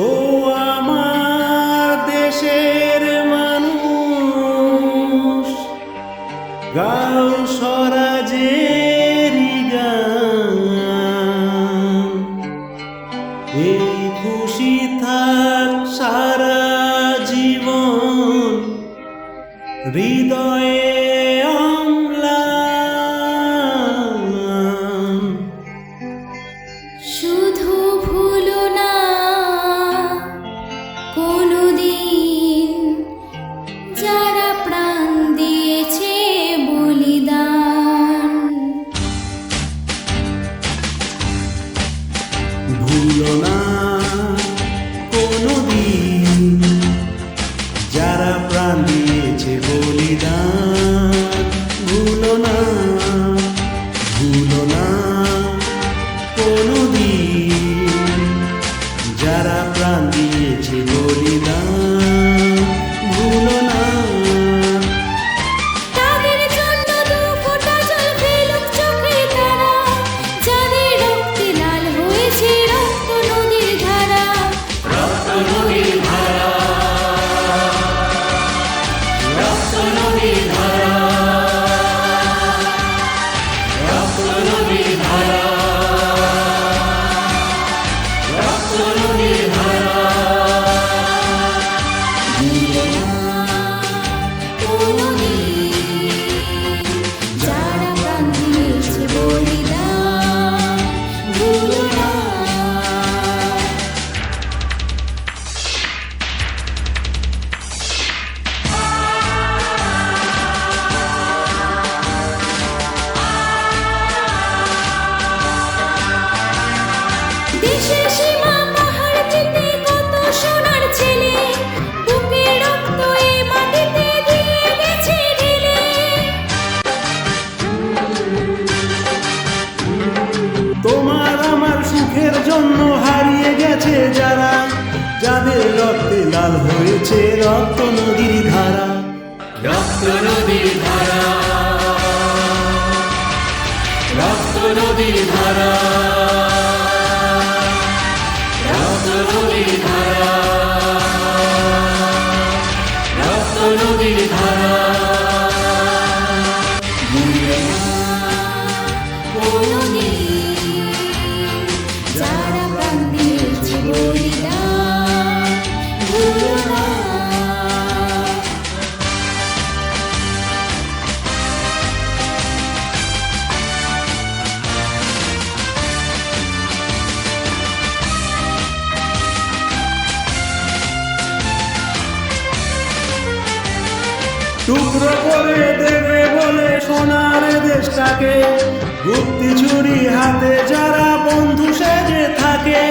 ও আমার দেশের মানুষ গাও সরাজের গান। এই খুশি থাক সারা জীবন হৃদয় Bulonar. লাল হয়েছে রক্ত নদীর ধারা। রক্ত নদীর ধারা। রক্ত নদীর ধারা। টুকরো করে দেবে বলে সোনার দেশটাকে গুপ্তি চুরি হাতে যারা বন্ধু সেজে থাকে।